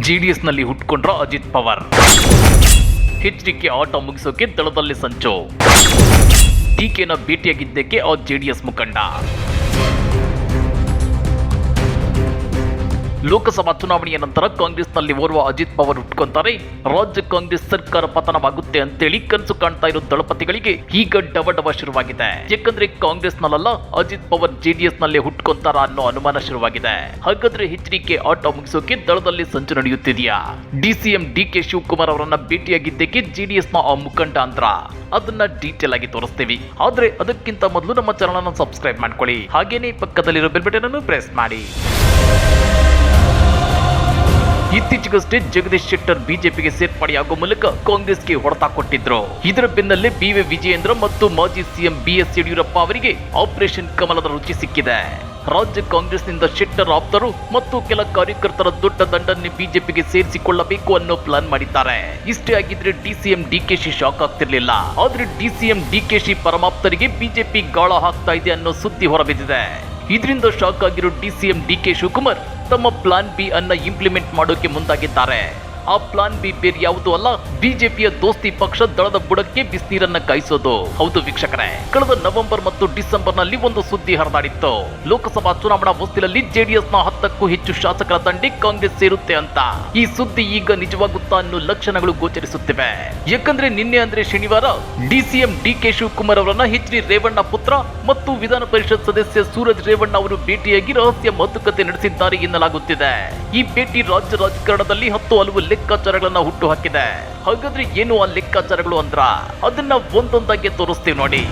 ಜೆಡಿಎಸ್ನಲ್ಲಿ ಹುಟ್ಕೊಂಡ್ರ ಅಜಿತ್ ಪವಾರ್. ಎಚ್ಡಿಕೆ ಆಟ ಮುಗಿಸೋಕೆ ದಳದಲ್ಲಿ ಸಂಚು. ಡಿಕೆನ ಭೇಟಿಯಾಗಿದ್ದಕ್ಕೆ ಆ ಜೆ ಡಿ ಎಸ್ ಮುಖಂಡ. ಲೋಕಸಭಾ ಚುನಾವಣೆಯ ನಂತರ ಕಾಂಗ್ರೆಸ್ನಲ್ಲಿ ಓರ್ವ ಅಜಿತ್ ಪವಾರ್ ಉಟ್ಕೊಂತಾರೆ. ರಾಜ್ಯ ಕಾಂಗ್ರೆಸ್ ಸರ್ಕಾರ ಪತನವಾಗುತ್ತೆ ಅಂತೇಳಿ ಕನಸು ಕಾಣ್ತಾ ಇರೋ ದಳಪತಿಗಳಿಗೆ ಈಗ ಡವ ಡವ ಶುರುವಾಗಿದೆ. ಯಾಕಂದ್ರೆ ಕಾಂಗ್ರೆಸ್ನಲ್ಲ ಅಜಿತ್ ಪವಾರ್ ಜೆಡಿಎಸ್ ನಲ್ಲೇ ಹುಟ್ಕೊಂತಾರ ಅನ್ನೋ ಅನುಮಾನ ಶುರುವಾಗಿದೆ. ಹಾಗಾದ್ರೆ ಎಚ್ಡಿಕೆ ಆಟ ಮುಗಿಸೋಕೆ ದಳದಲ್ಲಿ ಸಂಚು ನಡೆಯುತ್ತಿದೆಯಾ? ಡಿಸಿಎಂ ಡಿ ಕೆ ಶಿವಕುಮಾರ್ ಅವರನ್ನ ಭೇಟಿಯಾಗಿದ್ದಕ್ಕೆ ಜೆಡಿಎಸ್ನ ಆ ಮುಖಂಡ ಅಂತರ ಅದನ್ನ ಡೀಟೇಲ್ ಆಗಿ ತೋರಿಸ್ತೀವಿ. ಆದ್ರೆ ಅದಕ್ಕಿಂತ ಮೊದಲು ನಮ್ಮ ಚಾನಲ್ ಸಬ್ಸ್ಕ್ರೈಬ್ ಮಾಡ್ಕೊಳ್ಳಿ. ಹಾಗೇನೇ ಪಕ್ಕದಲ್ಲಿರೋ ಬೆಲ್ ಬಟನ್ ಅನ್ನು ಪ್ರೆಸ್ ಮಾಡಿ. ಇತ್ತೀಚೆಗಷ್ಟೇ ಜಗದೀಶ್ ಶೆಟ್ಟರ್ ಬಿಜೆಪಿಗೆ ಸೇರ್ಪಡೆಯಾಗುವ ಮೂಲಕ ಕಾಂಗ್ರೆಸ್ಗೆ ಹೊಡೆತ ಕೊಟ್ಟಿದ್ರು. ಇದರ ಬೆನ್ನಲ್ಲೇ ಬಿವಿ ವಿಜಯೇಂದ್ರ ಮತ್ತು ಮಾಜಿ ಸಿಎಂ ಬಿಎಸ್ ಯಡಿಯೂರಪ್ಪ ಅವರಿಗೆ ಆಪರೇಷನ್ ಕಮಲದ ರುಚಿ ಸಿಕ್ಕಿದೆ. ರಾಜ್ಯ ಕಾಂಗ್ರೆಸ್ನಿಂದ ಶೆಟ್ಟರ್ ಆಪ್ತರು ಮತ್ತು ಕೆಲ ಕಾರ್ಯಕರ್ತರ ದೊಡ್ಡ ದಂಡನ್ನೇ ಬಿಜೆಪಿಗೆ ಸೇರಿಸಿಕೊಳ್ಳಬೇಕು ಅನ್ನೋ ಪ್ಲಾನ್ ಮಾಡಿದ್ದಾರೆ. ಇಷ್ಟೇ ಆಗಿದ್ರೆ ಡಿಸಿಎಂ ಡಿಕೆಶಿ ಶಾಕ್ ಆಗ್ತಿರ್ಲಿಲ್ಲ. ಆದ್ರೆ ಡಿಸಿಎಂ ಡಿಕೆಶಿ ಪರಮಾಪ್ತರಿಗೆ ಬಿಜೆಪಿ ಗಾಳ ಹಾಕ್ತಾ ಇದೆ ಅನ್ನೋ ಸುದ್ದಿ ಹೊರಬಿದ್ದಿದೆ. ಇದರಿಂದ ಶಾಕ್ ಆಗಿರೋ ಟಿಸಿಎಂ ಡಿ ಕೆ ಶಿವಕುಮಾರ್ ತಮ್ಮ ಪ್ಲಾನ್ ಬಿ ಅನ್ನ ಇಂಪ್ಲಿಮೆಂಟ್ ಮಾಡೋಕೆ ಮುಂದಾಗಿದ್ದಾರೆ. ಆ ಪ್ಲಾನ್ ಬಿ ಬೇರೆ ಯಾವುದು ಅಲ್ಲ. ಬಿಜೆಪಿಯ ದೋಸ್ತಿ ಪಕ್ಷ ದಳದ ಬುಡಕ್ಕೆ ಬಿಸಿನೀರನ್ನ ಕಾಯಿಸೋದು. ಹೌದು ವೀಕ್ಷಕರೇ. ಕಳೆದ ನವೆಂಬರ್ ಮತ್ತು ಡಿಸೆಂಬರ್ನಲ್ಲಿ ಒಂದು ಸುದ್ದಿ ಹರಿದಾಡಿತ್ತು. ಲೋಕಸಭಾ ಚುನಾವಣಾ ಹೊಸ್ತಿಲಲ್ಲಿ ಜೆಡಿಎಸ್ನ ಹತ್ತಕ್ಕೂ ಹೆಚ್ಚು ಶಾಸಕರ ತಂಡಿ ಕಾಂಗ್ರೆಸ್ ಸೇರುತ್ತೆ ಅಂತ. ಈ ಸುದ್ದಿ ಈಗ ನಿಜವಾಗುತ್ತಾ ಅನ್ನೋ ಲಕ್ಷಣಗಳು ಗೋಚರಿಸುತ್ತಿವೆ. ಯಾಕಂದ್ರೆ ನಿನ್ನೆ ಅಂದ್ರೆ ಶನಿವಾರ ಡಿಸಿಎಂ ಡಿ ಕೆ ಶಿವಕುಮಾರ್ ಅವರನ್ನ ಎಚ್ ಡಿ ರೇವಣ್ಣ ಪುತ್ರ ಮತ್ತು ವಿಧಾನ ಪರಿಷತ್ ಸದಸ್ಯ ಸೂರಜ್ ರೇವಣ್ಣ ಅವರು ಭೇಟಿಯಾಗಿ ರಹಸ್ಯ ಮಾತುಕತೆ ನಡೆಸಿದ್ದಾರೆ ಎನ್ನಲಾಗುತ್ತಿದೆ. ಈ ಭೇಟಿ ರಾಜ್ಯ ರಾಜಕಾರಣದಲ್ಲಿ ಹತ್ತು ಹಲವು ಲೆಕ್ಕಾಚಾರಗಳನ್ನ ಹುಟ್ಟು ಹಾಕಿದೆ ಹಾಗಾದ್ರೆ ಏನು ಆ ಲೆಕ್ಕಾಚಾರಗಳು ಅಂದ್ರ? ಅದನ್ನ ಒಂದೊಂದಾಗಿ ತೋರಿಸ್ತೀವಿ ನೋಡಿ.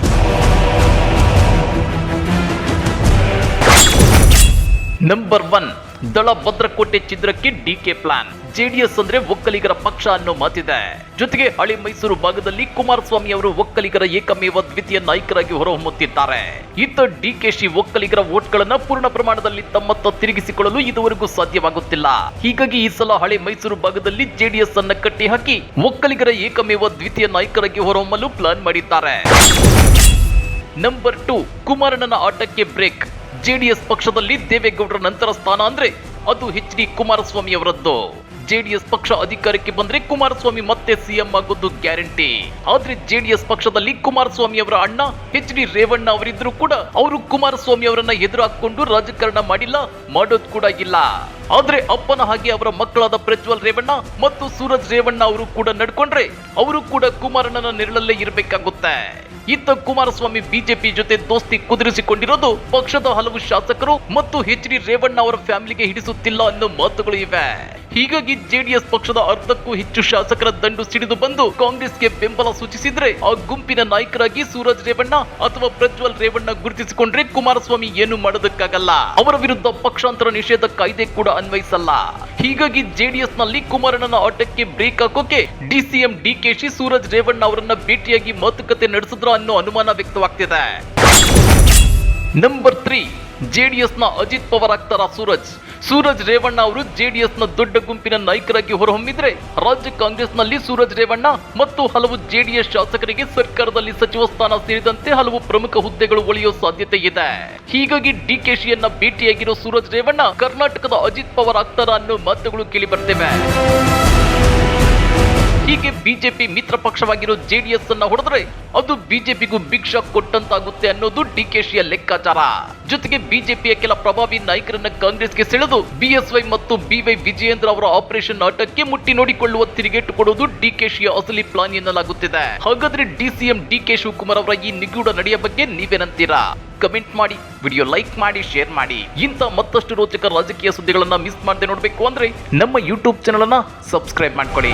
ನಂಬರ್ ಒನ್ ದಳ ಭದ್ರಕೋಟೆ ಚಿತ್ರಕ್ಕೆ ಡಿಕೆ ಪ್ಲಾನ್. ಜೆಡಿಎಸ್ ಅಂದ್ರೆ ಒಕ್ಕಲಿಗರ ಪಕ್ಷ ಅನ್ನೋ ಮಾತಿದೆ. ಜೊತೆಗೆ ಹಳಿ ಮೈಸೂರು ಭಾಗದಲ್ಲಿ ಕುಮಾರಸ್ವಾಮಿ ಅವರು ಒಕ್ಕಲಿಗರ ಏಕಮೇವ ದ್ವಿತೀಯ ನಾಯಕರಾಗಿ ಹೊರಹೊಮ್ಮುತ್ತಿದ್ದಾರೆ. ಇತ್ತ ಡಿಕೆಶಿ ಒಕ್ಕಲಿಗರ ಓಟ್ಗಳನ್ನ ಪೂರ್ಣ ಪ್ರಮಾಣದಲ್ಲಿ ತಮ್ಮತ್ತ ತಿರುಗಿಸಿಕೊಳ್ಳಲು ಇದುವರೆಗೂ ಸಾಧ್ಯವಾಗುತ್ತಿಲ್ಲ. ಹೀಗಾಗಿ ಈ ಸಲ ಹಳೆ ಮೈಸೂರು ಭಾಗದಲ್ಲಿ ಜೆಡಿಎಸ್ ಅನ್ನ ಕಟ್ಟಿ ಹಾಕಿ ಒಕ್ಕಲಿಗರ ಏಕಮೇವ ದ್ವಿತೀಯ ನಾಯಕರಾಗಿ ಹೊರಹೊಮ್ಮಲು ಪ್ಲಾನ್ ಮಾಡಿದ್ದಾರೆ. ನಂಬರ್ ಟು ಕುಮಾರಣ್ಣನ ಆಟಕ್ಕೆ ಬ್ರೇಕ್. ಜೆಡಿಎಸ್ ಪಕ್ಷದಲ್ಲಿ ದೇವೇಗೌಡರ ನಂತರ ಸ್ಥಾನ ಅಂದ್ರೆ ಅದು ಎಚ್ ಡಿ ಕುಮಾರಸ್ವಾಮಿ ಅವರದ್ದು. ಜೆಡಿಎಸ್ ಪಕ್ಷ ಅಧಿಕಾರಕ್ಕೆ ಬಂದ್ರೆ ಕುಮಾರಸ್ವಾಮಿ ಮತ್ತೆ ಸಿಎಂ ಆಗೋದು ಗ್ಯಾರಂಟಿ. ಆದ್ರೆ ಜೆಡಿಎಸ್ ಪಕ್ಷದಲ್ಲಿ ಕುಮಾರಸ್ವಾಮಿ ಅವರ ಅಣ್ಣ ಎಚ್ ಡಿ ರೇವಣ್ಣ ಅವರಿದ್ರು ಕೂಡ ಅವರು ಕುಮಾರಸ್ವಾಮಿ ಅವರನ್ನ ಎದುರು ಹಾಕೊಂಡು ರಾಜಕಾರಣ ಮಾಡಿಲ್ಲ, ಮಾಡೋದು ಕೂಡ ಇಲ್ಲ. ಆದ್ರೆ ಅಪ್ಪನ ಹಾಗೆ ಅವರ ಮಕ್ಕಳಾದ ಪ್ರಜ್ವಲ್ ರೇವಣ್ಣ ಮತ್ತು ಸೂರಜ್ ರೇವಣ್ಣ ಅವರು ಕೂಡ ನಡ್ಕೊಂಡ್ರೆ ಅವರು ಕೂಡ ಕುಮಾರಣ್ಣನ ನೆರಳಲ್ಲೇ ಇರಬೇಕಾಗುತ್ತೆ. ಇತ್ತ ಕುಮಾರಸ್ವಾಮಿ ಬಿಜೆಪಿ ಜೊತೆ ದೋಸ್ತಿ ಕುದುರಿಸಿಕೊಂಡಿರೋದು ಪಕ್ಷದ ಹಲವು ಶಾಸಕರು ಮತ್ತು ಎಚ್ ಡಿ ರೇವಣ್ಣ ಅವರ ಫ್ಯಾಮಿಲಿಗೆ ಹಿಡಿಸುತ್ತಿಲ್ಲ ಅನ್ನೋ ಮಾತುಗಳು ಇವೆ. ಹೀಗಾಗಿ ಜೆಡಿಎಸ್ ಪಕ್ಷದ ಅರ್ಧಕ್ಕೂ ಹೆಚ್ಚು ಶಾಸಕರ ದಂಡು ಸಿಡಿದು ಬಂದು ಕಾಂಗ್ರೆಸ್ಗೆ ಬೆಂಬಲ ಸೂಚಿಸಿದ್ರೆ ಆ ಗುಂಪಿನ ನಾಯಕರಾಗಿ ಸೂರಜ್ ರೇವಣ್ಣ ಅಥವಾ ಪ್ರಜ್ವಲ್ ರೇವಣ್ಣ ಗುರುತಿಸಿಕೊಂಡ್ರೆ ಕುಮಾರಸ್ವಾಮಿ ಏನು ಮಾಡೋದಕ್ಕಾಗಲ್ಲ. ಅವರ ವಿರುದ್ಧ ಪಕ್ಷಾಂತರ ನಿಷೇಧ ಕಾಯ್ದೆ ಕೂಡ ಅನ್ವಯಿಸಲ್ಲ. ಹೀಗಾಗಿ ಜೆಡಿಎಸ್ನಲ್ಲಿ ಕುಮಾರಣ್ಣನ ಆಟಕ್ಕೆ ಬ್ರೇಕ್ ಹಾಕೋಕೆ ಡಿಸಿಎಂ ಡಿಕೆಶಿ ಸೂರಜ್ ರೇವಣ್ಣ ಅವರನ್ನ ಭೇಟಿಯಾಗಿ ಮಾತುಕತೆ ನಡೆಸಿದ್ರ ಅನ್ನೋ ಅನುಮಾನ ವ್ಯಕ್ತವಾಗ್ತಿದೆ. Number three. ಜೆಡಿಎಸ್ನ ಅಜಿತ್ ಪವಾರ್ ಆಗ್ತಾರ ಸೂರಜ್? ಸೂರಜ್ ರೇವಣ್ಣ ಅವರು ಜೆಡಿಎಸ್ನ ದೊಡ್ಡ ಗುಂಪಿನ ನಾಯಕರಾಗಿ ಹೊರಹೊಮ್ಮಿದ್ರೆ ರಾಜ್ಯ ಕಾಂಗ್ರೆಸ್ನಲ್ಲಿ ಸೂರಜ್ ರೇವಣ್ಣ ಮತ್ತು ಹಲವು ಜೆಡಿಎಸ್ ಶಾಸಕರಿಗೆ ಸರ್ಕಾರದಲ್ಲಿ ಸಚಿವ ಸ್ಥಾನ ಸೇರಿದಂತೆ ಹಲವು ಪ್ರಮುಖ ಹುದ್ದೆಗಳು ಒಳಿಯೋ ಸಾಧ್ಯತೆ ಇದೆ. ಹೀಗಾಗಿ ಡಿಕೆಶಿಯನ್ನ ಭೇಟಿಯಾಗಿರೋ ಸೂರಜ್ ರೇವಣ್ಣ ಕರ್ನಾಟಕದ ಅಜಿತ್ ಪವಾರ್ ಆಗ್ತಾರ ಅನ್ನೋ ಮಾತುಗಳು ಕೇಳಿ ಬರ್ತಿವೆ. ಹೀಗೆ ಬಿಜೆಪಿ ಮಿತ್ರ ಪಕ್ಷವಾಗಿರೋ ಜೆಡಿಎಸ್ ಅನ್ನ ಹೊಡೆದ್ರೆ ಅದು ಬಿಜೆಪಿಗೂ ಶಾಕ್ ಕೊಟ್ಟಂತಾಗುತ್ತೆ ಅನ್ನೋದು ಡಿಕೆಶಿಯ ಲೆಕ್ಕಾಚಾರ. ಜೊತೆಗೆ ಬಿಜೆಪಿಯ ಕೆಲ ಪ್ರಭಾವಿ ನಾಯಕರನ್ನ ಕಾಂಗ್ರೆಸ್ಗೆ ಸೆಳೆದು ಬಿಎಸ್ವೈ ಮತ್ತು ಬಿವೈ ವಿಜಯೇಂದ್ರ ಅವರ ಆಪರೇಷನ್ ಆಟಕ್ಕೆ ಮುಟ್ಟಿ ನೋಡಿಕೊಳ್ಳುವ ತಿರುಗೇಟು ಕೊಡುವುದು ಡಿಕೆಶಿಯ ಅಸಲಿ ಪ್ಲಾನ್ ಎನ್ನಲಾಗುತ್ತಿದೆ. ಹಾಗಾದ್ರೆ ಡಿಸಿಎಂ ಡಿಕೆ ಶಿವಕುಮಾರ್ ಅವರ ಈ ನಿಗೂಢ ನಡೆಯ ಬಗ್ಗೆ ನೀವೇನಂತೀರಾ? ಕಮೆಂಟ್ ಮಾಡಿ, ವಿಡಿಯೋ ಲೈಕ್ ಮಾಡಿ, ಶೇರ್ ಮಾಡಿ. ಇಂಥ ಮತ್ತಷ್ಟು ರೋಚಕ ರಾಜಕೀಯ ಸುದ್ದಿಗಳನ್ನ ಮಿಸ್ ಮಾಡದೆ ನೋಡಬೇಕು ಅಂದ್ರೆ ನಮ್ಮ ಯೂಟ್ಯೂಬ್ ಚಾನಲ್ ಅನ್ನ ಸಬ್ಸ್ಕ್ರೈಬ್ ಮಾಡ್ಕೊಳ್ಳಿ.